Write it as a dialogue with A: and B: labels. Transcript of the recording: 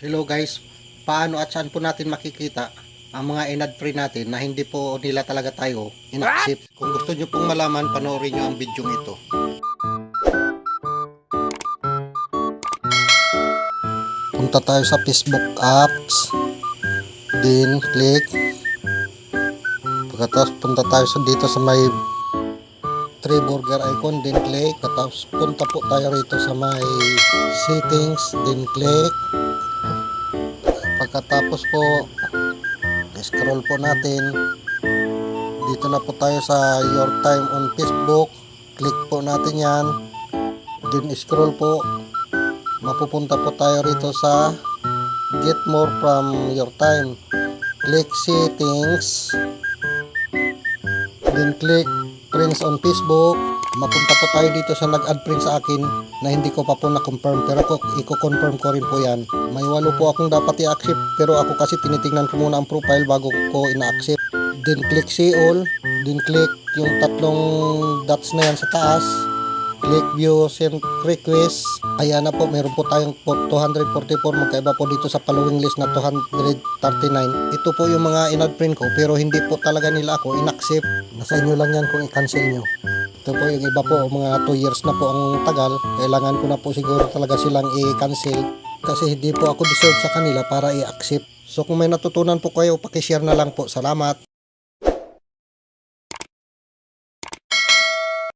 A: Hello guys, paano at saan po natin makikita ang mga inad free natin na hindi po nila talaga tayo in-accept. Kung gusto nyo pong malaman, panoorin nyo ang video ito. Punta tayo sa Facebook apps. Then click. Pagkatapos punta tayo sa dito sa may three burger icon. Then click. Pagkatapos punta po tayo rito sa may settings. Then click. Pagkatapos po, scroll po natin. Dito na po tayo sa Your Time on Facebook. Click po natin yan. Then scroll po. Mapupunta po tayo rito sa Get More from Your Time. Click Settings. Then click Friends on Facebook. Mapunta po tayo dito sa nag-add friend sa akin na hindi ko pa po na-confirm pero ko, i-confirm ko rin po yan. May walo po akong dapat i-accept pero ako kasi tinitingnan ko muna ang profile bago ko ina-accept. Then click see all. Then click yung tatlong dots na yan sa taas. Click view send request. Ayan na po, meron po tayong po 244 magkaiba po dito sa following list na 239. Ito po yung mga in-add friend ko pero hindi po talaga nila ako in-accept. Nasa inyo lang yan kung i-cancel nyo. Ito po yung iba po, mga 2 years na po ang tagal. Kailangan ko na po siguro talaga silang i-cancel kasi hindi po ako deserve sa kanila para i-accept. So kung may natutunan po kayo, pakishare na lang po. Salamat.